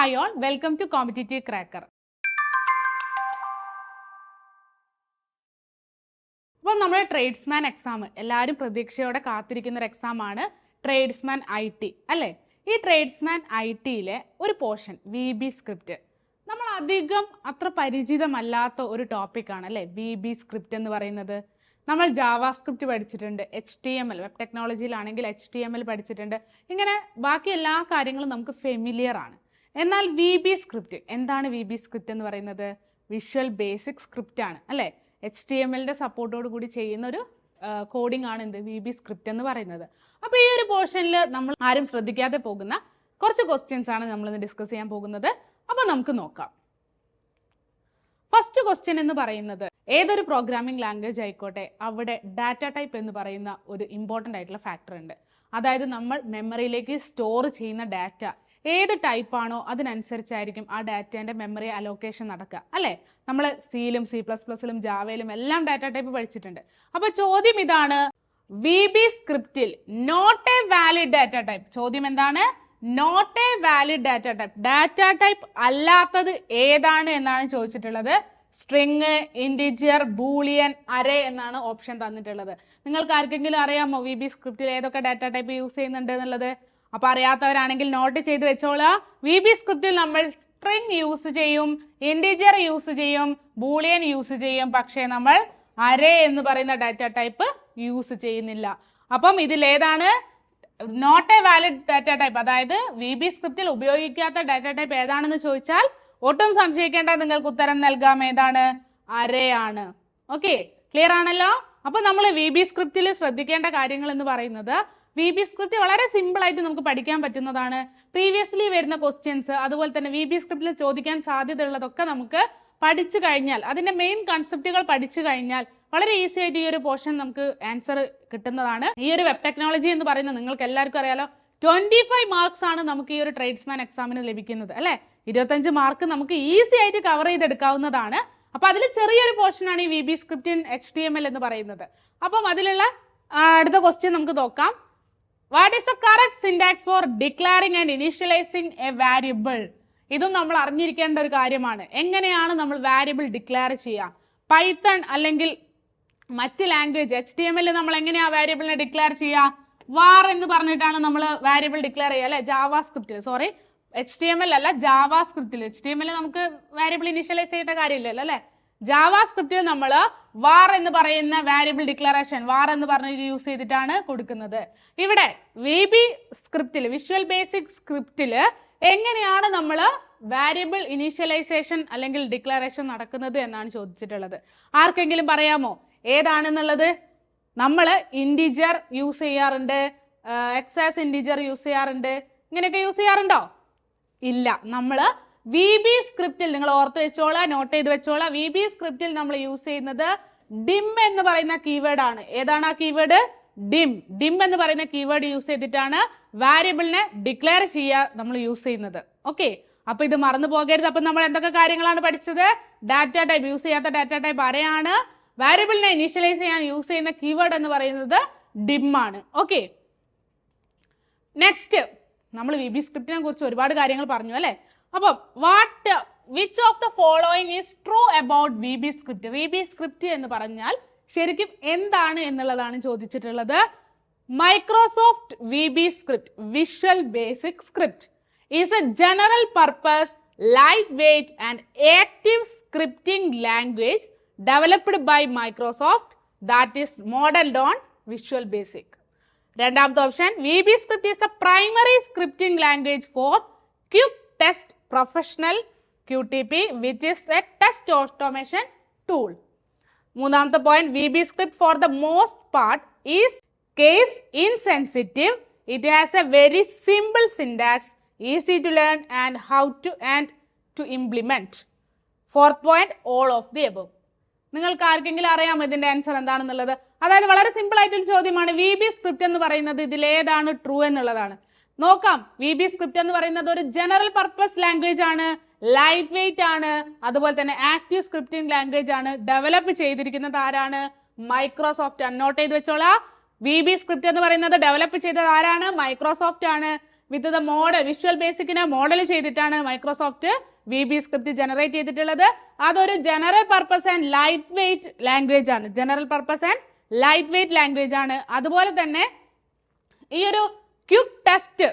Hi all welcome to competitive cracker അപ്പം നമ്മുടെ tradesman exam എല്ലാവരും പ്രതീക്ഷയോടെ കാത്തിരിക്കുന്ന ഒരു എക്സാം ആണ് ട്രേഡ്സ്മാൻ ഐ ടി അല്ലേ? ഈ ട്രേഡ്സ്മാൻ ഐ ടിയിലെ ഒരു പോർഷൻ വി ബി സ്ക്രിപ്റ്റ് നമ്മൾ അധികം അത്ര പരിചിതമല്ലാത്ത ഒരു ടോപ്പിക്കാണ് അല്ലേ? വി ബി സ്ക്രിപ്റ്റ് എന്ന് പറയുന്നത്. നമ്മൾ ജാവാ സ്ക്രിപ്റ്റ് പഠിച്ചിട്ടുണ്ട് H T M L web ടെക്നോളജിയിലാണെങ്കിൽ H T M L പഠിച്ചിട്ടുണ്ട്. ഇങ്ങനെ ബാക്കി എല്ലാ കാര്യങ്ങളും നമുക്ക് ഫെമിലിയർ ആണ്. എന്നാൽ വി ബി സ്ക്രിപ്റ്റ് എന്താണ് വി ബി സ്ക്രിപ്റ്റ് എന്ന് പറയുന്നത്? വിഷ്വൽ ബേസിക് സ്ക്രിപ്റ്റ് ആണ് അല്ലേ? എച്ച് ടി എം എല്ലിന്റെ സപ്പോർട്ടോട് കൂടി ചെയ്യുന്ന ഒരു കോഡിംഗ് ആണ് എന്ത്? വി ബി സ്ക്രിപ്റ്റ് എന്ന് പറയുന്നത്. അപ്പോൾ ഈ ഒരു പോർഷനിൽ നമ്മൾ ആരും ശ്രദ്ധിക്കാതെ പോകുന്ന കുറച്ച് ക്വസ്റ്റ്യൻസ് ആണ് നമ്മൾ ഇന്ന് ഡിസ്കസ് ചെയ്യാൻ പോകുന്നത്. അപ്പോൾ നമുക്ക് നോക്കാം. ഫസ്റ്റ് ക്വസ്റ്റ്യൻ എന്ന് പറയുന്നത് ഏതൊരു പ്രോഗ്രാമിംഗ് ലാംഗ്വേജ് ആയിക്കോട്ടെ അവിടെ ഡാറ്റ ടൈപ്പ് എന്ന് പറയുന്ന ഒരു ഇമ്പോർട്ടന്റ് ആയിട്ടുള്ള ഫാക്ടർ ഉണ്ട്. അതായത് നമ്മൾ മെമ്മറിയിലേക്ക് സ്റ്റോർ ചെയ്യുന്ന ഡാറ്റ ഏത് ടൈപ്പ് ആണോ അതിനനുസരിച്ചായിരിക്കും ആ ഡാറ്റേന്റെ മെമ്മറി അലോക്കേഷൻ നടക്കുക. അല്ലേ? നമ്മൾ സിയിലും സി പ്ലസ് പ്ലസിലും ജാവയിലും എല്ലാം ഡാറ്റ ടൈപ്പ് പഠിച്ചിട്ടുണ്ട്. അപ്പോൾ ചോദ്യം ഇതാണ് V B സ്ക്രിപ്റ്റിൽ not a valid data type ചോദ്യം എന്താണ്? Not a valid data type data type അല്ലാത്തത് ഏതാണ് എന്നാണ് ചോദിച്ചിട്ടുള്ളത്. സ്ട്രിങ് ഇൻഡിജിയർ ബൂളിയൻ അരേ എന്നാണ് ഓപ്ഷൻ തന്നിട്ടുള്ളത്. നിങ്ങൾക്ക് ആർക്കെങ്കിലും അറിയാമോ വി ബി സ്ക്രിപ്റ്റിൽ ഏതൊക്കെ ഡാറ്റ ടൈപ്പ് യൂസ് ചെയ്യുന്നുണ്ട് എന്നുള്ളത്? അപ്പൊ അറിയാത്തവരാണെങ്കിൽ നോട്ട് ചെയ്ത് വെച്ചോളാം. വി ബി സ്ക്രിപ്റ്റിൽ നമ്മൾ സ്ട്രിങ് യൂസ് ചെയ്യും ഇൻഡിജർ യൂസ് ചെയ്യും ബൂളിയൻ യൂസ് ചെയ്യും. പക്ഷേ നമ്മൾ അരേ എന്ന് പറയുന്ന ഡാറ്റ ടൈപ്പ് യൂസ് ചെയ്യുന്നില്ല. അപ്പം ഇതിൽ ഏതാണ്? Not a valid data type അതായത് വി ബി സ്ക്രിപ്റ്റിൽ ഉപയോഗിക്കാത്ത ഡാറ്റ ടൈപ്പ് ഏതാണെന്ന് ചോദിച്ചാൽ ഒട്ടും സംശയിക്കേണ്ട നിങ്ങൾക്ക് ഉത്തരം നൽകാം. ഏതാണ്? അരേ ആണ്. ഓക്കെ ക്ലിയർ ആണല്ലോ? അപ്പൊ നമ്മൾ വി ബി സ്ക്രിപ്റ്റിൽ ശ്രദ്ധിക്കേണ്ട കാര്യങ്ങൾ എന്ന് പറയുന്നത് വി ബി സ്ക്രിപ്റ്റ് വളരെ സിമ്പിൾ ആയിട്ട് നമുക്ക് പഠിക്കാൻ പറ്റുന്നതാണ്. പ്രീവിയസ്ലി വരുന്ന ക്വസ്റ്റ്യൻസ് അതുപോലെ തന്നെ വി ബി സ്ക്രിപ്റ്റിൽ ചോദിക്കാൻ സാധ്യതയുള്ളതൊക്കെ നമുക്ക് പഠിച്ചു കഴിഞ്ഞാൽ അതിന്റെ മെയിൻ കൺസെപ്റ്റുകൾ പഠിച്ചു കഴിഞ്ഞാൽ വളരെ ഈസി ആയിട്ട് ഈ ഒരു പോർഷൻ നമുക്ക് ആൻസർ കിട്ടുന്നതാണ്. ഈ ഒരു വെബ് ടെക്നോളജി എന്ന് പറയുന്നത് നിങ്ങൾക്ക് എല്ലാവർക്കും അറിയാലോ ട്വന്റി ഫൈവ് മാർക്സ് ആണ് നമുക്ക് ഈ ഒരു ട്രേഡ്സ്മാൻ എക്സാമിന് ലഭിക്കുന്നത് അല്ലെ? ഇരുപത്തഞ്ച് മാർക്ക് നമുക്ക് ഈസി ആയിട്ട് കവർ ചെയ്തെടുക്കാവുന്നതാണ്. അപ്പൊ അതിൽ ചെറിയൊരു പോർഷനാണ് ഈ V B script in H T M L എന്ന് പറയുന്നത്. അപ്പം അതിലുള്ള അടുത്ത ക്വസ്റ്റ്യൻ നമുക്ക് നോക്കാം. What is the correct syntax for declaring and initialising a variable ഇതും നമ്മൾ അറിഞ്ഞിരിക്കേണ്ട ഒരു കാര്യമാണ്. എങ്ങനെയാണ് നമ്മൾ വാരിയബിൾ ഡിക്ലെയർ ചെയ്യുക? പൈത്തൺ അല്ലെങ്കിൽ മറ്റ് language H T M L നമ്മൾ എങ്ങനെയാണ് വാരിയബിളിനെ ഡിക്ലെയർ ചെയ്യുക? വാർ എന്ന് പറഞ്ഞിട്ടാണ് നമ്മൾ വാരിയബിൾ ഡിക്ലെയർ ചെയ്യുക അല്ലെ? Java സ്ക്രിപ്റ്റിൽ sorry H T M L അല്ല ജാവാ സ്ക്രിപ്റ്റിൽ എച്ച് ടി എം എൽ നമുക്ക് വാരിയബിൾ ഇനീഷ്യലൈസ് ചെയ്യേണ്ട കാര്യമില്ലല്ലോ അല്ലെ? ജാവാ സ്ക്രിപ്റ്റിൽ നമ്മൾ വാർ എന്ന് പറയുന്ന വാരിയബിൾ ഡിക്ലറേഷൻ വാർ എന്ന് പറഞ്ഞിട്ട് യൂസ് ചെയ്തിട്ടാണ് കൊടുക്കുന്നത്. ഇവിടെ വി ബി സ്ക്രിപ്റ്റിൽ വിഷ്വൽ ബേസിക് സ്ക്രിപ്റ്റിൽ എങ്ങനെയാണ് നമ്മൾ വാരിയബിൾ ഇനീഷ്യലൈസേഷൻ അല്ലെങ്കിൽ ഡിക്ലറേഷൻ നടക്കുന്നത് എന്നാണ് ചോദിച്ചിട്ടുള്ളത്. ആർക്കെങ്കിലും പറയാമോ? ഏതാണെന്നുള്ളത്? നമ്മൾ ഇൻഡിജർ യൂസ് ചെയ്യാറുണ്ട് എക്സാസ് ഇൻഡിജർ യൂസ് ചെയ്യാറുണ്ട് ഇങ്ങനെയൊക്കെ യൂസ് ചെയ്യാറുണ്ടോ? ഇല്ല. നമ്മൾ വി ബി സ്ക്രിപ്റ്റിൽ നിങ്ങൾ ഓർത്ത് വെച്ചോളാം നോട്ട് ചെയ്ത് വെച്ചോളാം. വി ബി സ്ക്രിപ്റ്റിൽ നമ്മൾ യൂസ് ചെയ്യുന്നത് ഡിം എന്ന് പറയുന്ന കീവേഡ് ആണ്. ഏതാണ് ആ കീവേഡ് ഡിം ഡിം എന്ന് പറയുന്ന കീവേഡ് യൂസ് ചെയ്തിട്ടാണ് വാരിയബിളിനെ ഡിക്ലെയർ ചെയ്യുക നമ്മൾ യൂസ് ചെയ്യുന്നത്. ഓക്കെ അപ്പൊ ഇത് മറന്നു പോകരുത്. അപ്പൊ നമ്മൾ എന്തൊക്കെ കാര്യങ്ങളാണ് പഠിച്ചത്? ഡാറ്റ ടൈപ്പ് യൂസ് ചെയ്യാത്ത ഡാറ്റ ടൈപ്പ് ആരെയാണ് വാരിയബിളിനെ ഇനീഷ്യലൈസ് ചെയ്യാൻ യൂസ് ചെയ്യുന്ന കീവേഡ് എന്ന് പറയുന്നത് ഡിം ആണ്. ഓക്കെ നെക്സ്റ്റ് നമ്മൾ വി ബി സ്ക്രിപ്റ്റിനെ കുറിച്ച് ഒരുപാട് കാര്യങ്ങൾ പറഞ്ഞു അല്ലേ? അപ്പം what which of the following is true about V B script V B script എന്ന് പറഞ്ഞാൽ ശരിക്കും എന്താണ് എന്നുള്ളതാണ് ചോദിച്ചിട്ടുള്ളത്. Microsoft V B script visual basic script is a general purpose lightweight and active scripting language developed by Microsoft that is modelled on visual basic രണ്ടാമത്തെ option V B script is the primary scripting language for quick Q T P which is a test automation tool മൂന്നാമത്തെ point V B script for the most part is case insensitive it has a very simple syntax easy to learn and how to and to implement fourth point all of the above നിങ്ങൾക്ക് ആർക്കെങ്കിലും അറിയാമോ ഇതിന്റെ answer എന്താണെന്നുള്ളത്. അതായത് വളരെ simple ആയിട്ടൊരു ചോദ്യമാണ്. V B script എന്ന് പറയുന്നത് ഇതിലേതാണ് ട്രൂ എന്നുള്ളതാണ്. നോക്കാം. വി ബി സ്ക്രിപ്റ്റ് എന്ന് പറയുന്നത് ഒരു ജനറൽ പർപ്പസ് ലാംഗ്വേജ് ആണ്. ലൈറ്റ് വെയിറ്റ് ആണ്. അതുപോലെ തന്നെ ആക്റ്റീവ് സ്ക്രിപ്റ്റിംഗ് ലാംഗ്വേജ് ആണ്. ഡെവലപ്പ് ചെയ്തിരിക്കുന്നത് ആരാണ്? മൈക്രോസോഫ്റ്റ് അന്നോട്ട് നോട്ട് ചെയ്ത് വെച്ചോളാം. വി ബി സ്ക്രിപ്റ്റ് എന്ന് പറയുന്നത് ഡെവലപ്പ് ചെയ്തത് ആരാണ്? മൈക്രോസോഫ്റ്റ് ആണ്. വിത്ത് ദ മോഡൽ വിഷ്വൽ ബേസിക്കിനെ മോഡൽ ചെയ്തിട്ടാണ് Microsoft V B script generate ചെയ്തിട്ടുള്ളത്. അതൊരു general purpose and lightweight language ആണ്. General purpose and lightweight language ആണ്. അതുപോലെ തന്നെ ഈ ഒരു ക്യുക്ക് ടെസ്റ്റ്.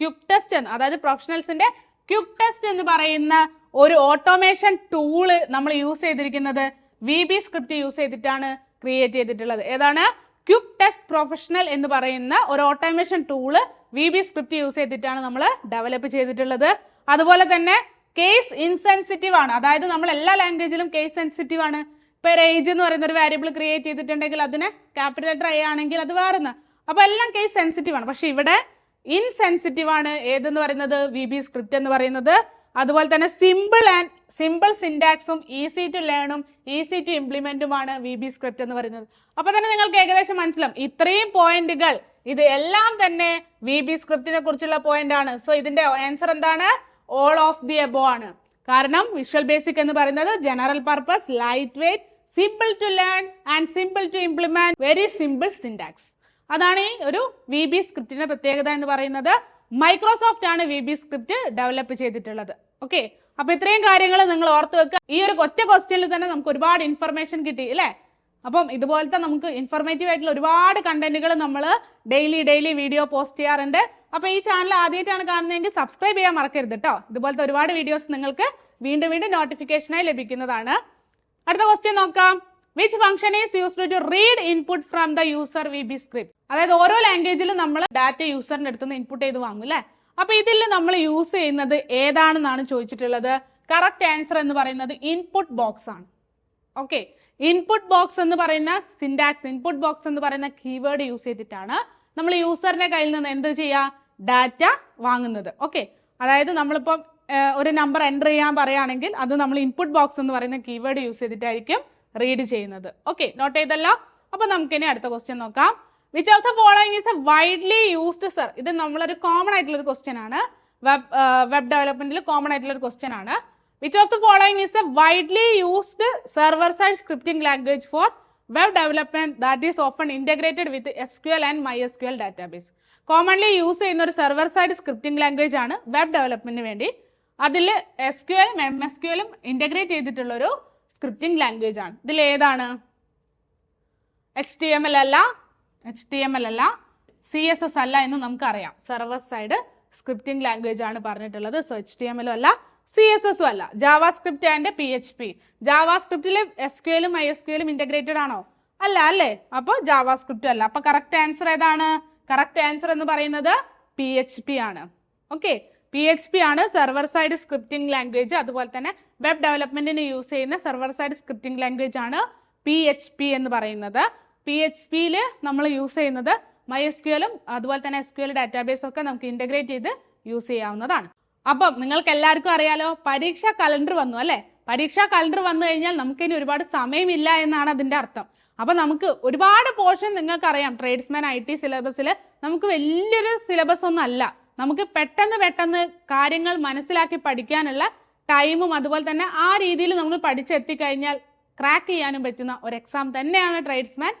ക്യുക്ക് ടെസ്റ്റ് എന്ന് അതായത് പ്രൊഫഷണൽസിന്റെ ക്യുക്ക് ടെസ്റ്റ് എന്ന് പറയുന്ന ഒരു ഓട്ടോമേഷൻ ടൂൾ നമ്മൾ യൂസ് ചെയ്തിരിക്കുന്നത്. വി ബി സ്ക്രിപ്റ്റ് യൂസ് ചെയ്തിട്ടാണ് ക്രിയേറ്റ് ചെയ്തിട്ടുള്ളത്. ഏതാണ്? ക്യുക്ക് ടെസ്റ്റ് പ്രൊഫഷണൽ എന്ന് പറയുന്ന ഒരു automation tool V B script use ചെയ്തിട്ടാണ് നമ്മൾ ഡെവലപ്പ് ചെയ്തിട്ടുള്ളത്. അതുപോലെ തന്നെ കേസ് ഇൻസെൻസിറ്റീവ് ആണ്. അതായത് നമ്മൾ എല്ലാ ലാംഗ്വേജിലും കേസ് സെൻസിറ്റീവ് ആണ്. ഇപ്പൊ ഏജ് എന്ന് പറയുന്ന ഒരു വാരിയബിൾ ക്രിയേറ്റ് ചെയ്തിട്ടുണ്ടെങ്കിൽ അതിന് ക്യാപിറ്റൽ എ ആണെങ്കിൽ അത് വേറുന്ന അപ്പൊ എല്ലാം കേസ് സെൻസിറ്റീവ് ആണ്. പക്ഷെ ഇവിടെ ഇൻസെൻസിറ്റീവ് ആണ്. ഏതെന്ന് പറയുന്നത്? വി ബി സ്ക്രിപ്റ്റ് എന്ന് പറയുന്നത്. അതുപോലെ തന്നെ സിമ്പിൾ ആൻഡ് സിമ്പിൾ സിൻടാക്സും ഈസി ടു ലേണും ഈസി ടു ഇംപ്ലിമെന്റുമാണ് വി ബി സ്ക്രിപ്റ്റ് എന്ന് പറയുന്നത്. അപ്പോൾ തന്നെ നിങ്ങൾക്ക് ഏകദേശം മനസ്സിലാവും. ഇത്രയും പോയിന്റുകൾ ഇത് എല്ലാം തന്നെ വി ബി സ്ക്രിപ്റ്റിനെ കുറിച്ചുള്ള പോയിന്റ് ആണ്. സോ ഇതിന്റെ ആൻസർ എന്താണ്? ഓൾ ഓഫ് ദി എബോ ആണ്. കാരണം വിഷ്വൽ ബേസിക് എന്ന് പറയുന്നത് general purpose lightweight simple to learn and simple to implement very simple syntax അതാണ് ഈ ഒരു വി ബി സ്ക്രിപ്റ്റിന്റെ പ്രത്യേകത എന്ന് പറയുന്നത്. മൈക്രോസോഫ്റ്റ് ആണ് വി ബി സ്ക്രിപ്റ്റ് ഡെവലപ്പ് ചെയ്തിട്ടുള്ളത്. ഓക്കെ അപ്പൊ ഇത്രയും കാര്യങ്ങൾ നിങ്ങൾ ഓർത്ത് വെക്കുക. ഈ ഒരു ഒറ്റ ക്വസ്റ്റ്യനിൽ തന്നെ നമുക്ക് ഒരുപാട് ഇൻഫർമേഷൻ കിട്ടി അല്ലേ? അപ്പം ഇതുപോലത്തെ നമുക്ക് ഇൻഫർമേറ്റീവ് ആയിട്ടുള്ള ഒരുപാട് കണ്ടന്റുകൾ നമ്മൾ ഡെയിലി ഡെയിലി വീഡിയോ പോസ്റ്റ് ചെയ്യാറുണ്ട്. അപ്പൊ ഈ ചാനൽ ആദ്യമായിട്ടാണ് കാണുന്നതെങ്കിൽ സബ്സ്ക്രൈബ് ചെയ്യാൻ മറക്കരുത് കേട്ടോ ഇതുപോലത്തെ ഒരുപാട് വീഡിയോസ് നിങ്ങൾക്ക് വീണ്ടും വീണ്ടും നോട്ടിഫിക്കേഷനായി ലഭിക്കുന്നതാണ്. അടുത്ത ക്വസ്റ്റ്യൻ നോക്കാം. Which function is used to read input from the user V B script അതായത് ഓരോ ലാംഗ്വേജിലും നമ്മൾ ഡാറ്റ യൂസറിന്റെ അടുത്ത് നിന്ന് ഇൻപുട്ട് ചെയ്ത് വാങ്ങും അല്ലേ അപ്പൊ ഇതിൽ നമ്മൾ യൂസ് ചെയ്യുന്നത് ഏതാണെന്നാണ് ചോദിച്ചിട്ടുള്ളത്? കറക്റ്റ് ആൻസർ എന്ന് പറയുന്നത് ഇൻപുട്ട് ബോക്സ് ആണ്. ഓക്കെ ഇൻപുട്ട് ബോക്സ് എന്ന് പറയുന്ന സിൻഡാക്സ് ഇൻപുട്ട് ബോക്സ് എന്ന് പറയുന്ന കീവേഡ് യൂസ് ചെയ്തിട്ടാണ് നമ്മൾ യൂസറിന്റെ കയ്യിൽ നിന്ന് എന്ത് ചെയ്യുക ഡാറ്റ വാങ്ങുന്നത്. ഓക്കെ അതായത് നമ്മളിപ്പം ഒരു നമ്പർ എന്റർ ചെയ്യാൻ പറയുകയാണെങ്കിൽ അത് നമ്മൾ ഇൻപുട്ട് ബോക്സ് എന്ന് പറയുന്ന കീവേഡ് യൂസ് ചെയ്തിട്ടായിരിക്കും റീഡ് ചെയ്യുന്നത്. ഓക്കെ നോട്ട് ചെയ്തല്ലോ? അപ്പൊ നമുക്കിനി അടുത്ത ക്വസ്റ്റ്യൻ നോക്കാം. Which of the following is a widely used sir ഇത് നമ്മളൊരു കോമൺ ആയിട്ടുള്ള ഒരു ക്വസ്റ്റ്യൻ ആണ്. വെബ് വെബ് ഡെവലപ്മെന്റിൽ കോമൺ ആയിട്ടുള്ള ഒരു ക്വസ്റ്റ്യൻ ആണ്. Which of the following is a widely used server side scripting language for web development that is often integrated with S Q L and my S Q L database commonly use ചെയ്യുന്ന ഒരു server side scripting language ആണ് web ഡെവലപ്മെന്റിന് വേണ്ടി. അതിൽ S Q എലും M S Q എലും integrate ചെയ്തിട്ടുള്ള ഒരു സ്ക്രിപ്റ്റിംഗ് ലാംഗ്വേജ് ആണ്. ഇതിൽ ഏതാണ് എച്ച് ടി എം എൽ അല്ല എച്ച് ടി എം എൽ അല്ല സി എസ് എസ് അല്ല എന്ന് നമുക്കറിയാം. സെർവർ സൈഡ് സ്ക്രിപ്റ്റിംഗ് ലാംഗ്വേജ് ആണ് പറഞ്ഞിട്ടുള്ളത്. സോ എച്ച് ടി എം എല്ലും അല്ല സി എസ് എസും അല്ല. JavaScript and P H P Java സ്ക്രിപ്റ്റിൽ എസ് ക്യു എലും ഐ എസ് ക്യു എലും ഇന്റഗ്രേറ്റഡ് ആണോ? അല്ല അല്ലേ? അപ്പോൾ ജാവാ സ്ക്രിപ്റ്റ് അല്ല. അപ്പൊ കറക്റ്റ് ആൻസർ ഏതാണ്? കറക്റ്റ് ആൻസർ എന്ന് പറയുന്നത് പി എച്ച് പി ആണ്. ഓക്കെ പി എച്ച് പി ആണ് സെർവർ സൈഡ് സ്ക്രിപ്റ്റിംഗ് ലാംഗ്വേജ് അതുപോലെ തന്നെ വെബ് ഡെവലപ്മെന്റിന് യൂസ് ചെയ്യുന്ന സെർവർ സൈഡ് സ്ക്രിപ്റ്റിംഗ് ലാംഗ്വേജ് ആണ് പി എച്ച് പി എന്ന് പറയുന്നത്. പി എച്ച് പിയിൽ നമ്മൾ യൂസ് ചെയ്യുന്നത് മൈ എസ് അതുപോലെ തന്നെ എസ് ക്യു എൽ ഡാറ്റാബേസ് ഒക്കെ നമുക്ക് ഇന്റഗ്രേറ്റ് ചെയ്ത് യൂസ് ചെയ്യാവുന്നതാണ്. അപ്പം നിങ്ങൾക്ക് എല്ലാവർക്കും അറിയാലോ പരീക്ഷാ കലണ്ടർ വന്നു അല്ലേ? പരീക്ഷാ കലണ്ടർ വന്നു കഴിഞ്ഞാൽ നമുക്ക് ഇനി ഒരുപാട് സമയമില്ല എന്നാണ് അതിന്റെ അർത്ഥം. അപ്പൊ നമുക്ക് ഒരുപാട് പോർഷൻ നിങ്ങൾക്കറിയാം ട്രേഡ്സ്മാൻ ഐ ടി സിലബസിൽ നമുക്ക് വലിയൊരു സിലബസ് ഒന്നും അല്ല. നമുക്ക് പെട്ടെന്ന് പെട്ടെന്ന് കാര്യങ്ങൾ മനസ്സിലാക്കി പഠിക്കാനുള്ള ടൈമും അതുപോലെ തന്നെ ആ രീതിയിൽ നമ്മൾ പഠിച്ചെത്തിക്കഴിഞ്ഞാൽ ക്രാക്ക് ചെയ്യാനും പറ്റുന്ന ഒരു എക്സാം തന്നെയാണ് ട്രേഡ്സ്മാൻ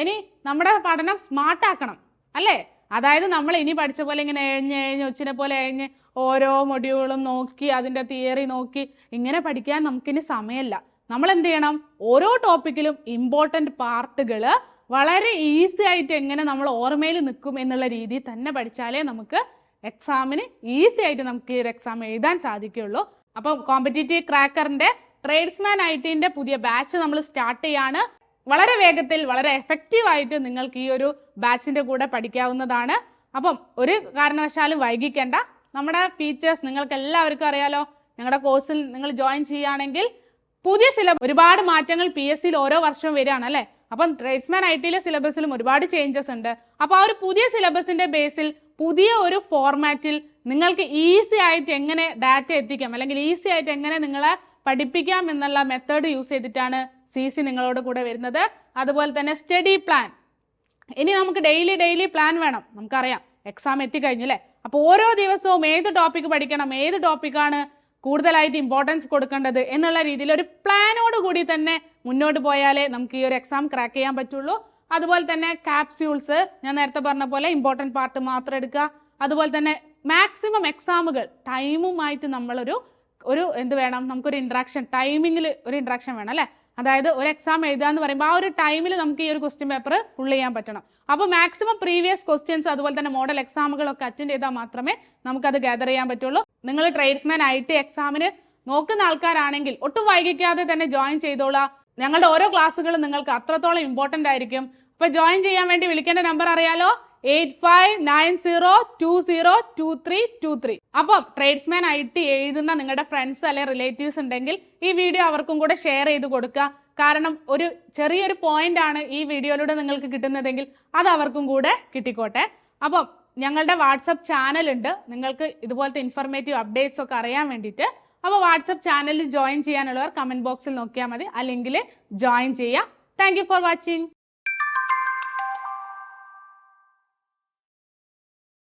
ഇനി നമ്മുടെ പഠനം സ്മാർട്ട് ആക്കണം അല്ലേ? അതായത് നമ്മൾ ഇനി പഠിച്ച പോലെ ഇങ്ങനെ എഴഞ്ഞ് എഴഞ്ഞ് ഒച്ചിനെ പോലെ എഴഞ്ഞ് ഓരോ മൊഡ്യൂളും നോക്കി അതിന്റെ തിയറി നോക്കി ഇങ്ങനെ പഠിക്കാൻ നമുക്കിനി സമയമില്ല. നമ്മൾ എന്ത് ചെയ്യണം? ഓരോ ടോപ്പിക്കിലും ഇമ്പോർട്ടന്റ് പാർട്ടുകൾ വളരെ ഈസി ആയിട്ട് എങ്ങനെ നമ്മൾ ഓർമ്മയിൽ നിൽക്കും എന്നുള്ള രീതിയിൽ തന്നെ പഠിച്ചാലേ നമുക്ക് എക്സാമിന് ഈസി ആയിട്ട് നമുക്ക് ഈ ഒരു എക്സാം എഴുതാൻ സാധിക്കുകയുള്ളൂ. അപ്പം കോമ്പറ്റേറ്റീവ് ക്രാക്കറിന്റെ ട്രേഡ്സ്മാൻ ഐ ടിന്റെ പുതിയ ബാച്ച് നമ്മൾ സ്റ്റാർട്ട് ചെയ്യാണ്. വളരെ വേഗത്തിൽ വളരെ എഫക്റ്റീവായിട്ട് നിങ്ങൾക്ക് ഈ ഒരു ബാച്ചിന്റെ കൂടെ പഠിക്കാവുന്നതാണ്. അപ്പം ഒരു കാരണവശാലും വൈകിക്കേണ്ട. നമ്മുടെ ഫീച്ചേഴ്സ് നിങ്ങൾക്ക് എല്ലാവർക്കും അറിയാലോ. ഞങ്ങളുടെ കോഴ്സിൽ നിങ്ങൾ ജോയിൻ ചെയ്യുകയാണെങ്കിൽ പുതിയ സിലബസ് ഒരുപാട് മാറ്റങ്ങൾ പി എസ് സിയിൽ ഓരോ വർഷവും വരികയാണ് അല്ലേ? അപ്പം ട്രേഡ്സ്മാൻ ഐ ടിയിലെ സിലബസിലും ഒരുപാട് ചേഞ്ചസ് ഉണ്ട്. അപ്പോൾ ആ ഒരു പുതിയ സിലബസിന്റെ ബേസിൽ പുതിയ ഒരു ഫോർമാറ്റിൽ നിങ്ങൾക്ക് ഈസി ആയിട്ട് എങ്ങനെ ഡാറ്റ എത്തിക്കാം അല്ലെങ്കിൽ ഈസി ആയിട്ട് എങ്ങനെ നിങ്ങളെ പഠിപ്പിക്കാം എന്നുള്ള മെത്തേഡ് യൂസ് ചെയ്തിട്ടാണ് സി സി നിങ്ങളോട് കൂടെ വരുന്നത്. അതുപോലെ തന്നെ സ്റ്റഡി പ്ലാൻ. ഇനി നമുക്ക് ഡെയിലി ഡെയിലി പ്ലാൻ വേണം. നമുക്കറിയാം. എക്സാം എത്തിക്കഴിഞ്ഞു അല്ലേ? അപ്പോൾ ഓരോ ദിവസവും ഏത് ടോപ്പിക് പഠിക്കണം ഏത് ടോപ്പിക്കാണ് കൂടുതലായിട്ട് ഇമ്പോർട്ടൻസ് കൊടുക്കേണ്ടത് എന്നുള്ള രീതിയിൽ ഒരു പ്ലാനോട് കൂടി തന്നെ മുന്നോട്ട് പോയാലേ നമുക്ക് ഈ ഒരു എക്സാം ക്രാക്ക് ചെയ്യാൻ പറ്റുള്ളൂ. അതുപോലെ തന്നെ കാപ്സ്യൂൾസ് ഞാൻ നേരത്തെ പറഞ്ഞ പോലെ ഇമ്പോർട്ടന്റ് പാർട്ട് മാത്രം എടുക്കുക. അതുപോലെ തന്നെ മാക്സിമം എക്സാമുകൾ ടൈമുമായിട്ട് നമ്മളൊരു ഒരു എന്ത് വേണം? നമുക്കൊരു ഇൻട്രാക്ഷൻ ടൈമിങ്ങിൽ ഒരു ഇൻട്രാക്ഷൻ വേണം അല്ലേ? അതായത് ഒരു എക്സാം എഴുതാന്ന് പറയുമ്പോൾ ആ ഒരു ടൈമിൽ നമുക്ക് ഈ ഒരു ക്വസ്റ്റ്യൻ പേപ്പർ ഫുൾ ചെയ്യാൻ പറ്റണം. അപ്പോൾ മാക്സിമം പ്രീവിയസ് ക്വസ്റ്റ്യൻസ് അതുപോലെ തന്നെ മോഡൽ എക്സാമുകളൊക്കെ അറ്റൻഡ് ചെയ്താൽ മാത്രമേ നമുക്കത് ഗ്യാദർ ചെയ്യാൻ പറ്റുള്ളൂ. നിങ്ങൾ ട്രേഡ്സ്മാൻ ഐ ടി എക്സാമിന് നോക്കുന്ന ആൾക്കാരാണെങ്കിൽ ഒട്ടും വൈകിക്കാതെ തന്നെ ജോയിൻ ചെയ്തോളാം. ഞങ്ങളുടെ ഓരോ ക്ലാസ്സുകളും നിങ്ങൾക്ക് അത്രത്തോളം ഇമ്പോർട്ടന്റ് ആയിരിക്കും. അപ്പോൾ ജോയിൻ ചെയ്യാൻ വേണ്ടി വിളിക്കേണ്ട നമ്പർ അറിയാലോ? Eight five nine zero two zero two three two three. അപ്പം ട്രേഡ്സ്മാൻ ഐ ടി എഴുതുന്ന നിങ്ങളുടെ ഫ്രണ്ട്സ് അല്ലെ റിലേറ്റീവ്സ് ഉണ്ടെങ്കിൽ ഈ വീഡിയോ അവർക്കും കൂടെ ഷെയർ ചെയ്ത് കൊടുക്കുക. കാരണം ഒരു ചെറിയൊരു പോയിന്റ് ആണ് ഈ വീഡിയോയിലൂടെ നിങ്ങൾക്ക് കിട്ടുന്നതെങ്കിൽ അത് അവർക്കും കൂടെ കിട്ടിക്കോട്ടെ. അപ്പം ഞങ്ങളുടെ വാട്സപ്പ് ചാനൽ ഉണ്ട്. നിങ്ങൾക്ക് ഇതുപോലത്തെ ഇൻഫർമേറ്റീവ് അപ്ഡേറ്റ്സ് ഒക്കെ അറിയാൻ വേണ്ടിയിട്ട്. അപ്പോൾ വാട്സപ്പ് ചാനലിൽ ജോയിൻ ചെയ്യാനുള്ളവർ കമന്റ് ബോക്സിൽ നോക്കിയാൽ മതി. അല്ലെങ്കിൽ ജോയിൻ ചെയ്യാം താങ്ക് ഫോർ വാച്ചിങ്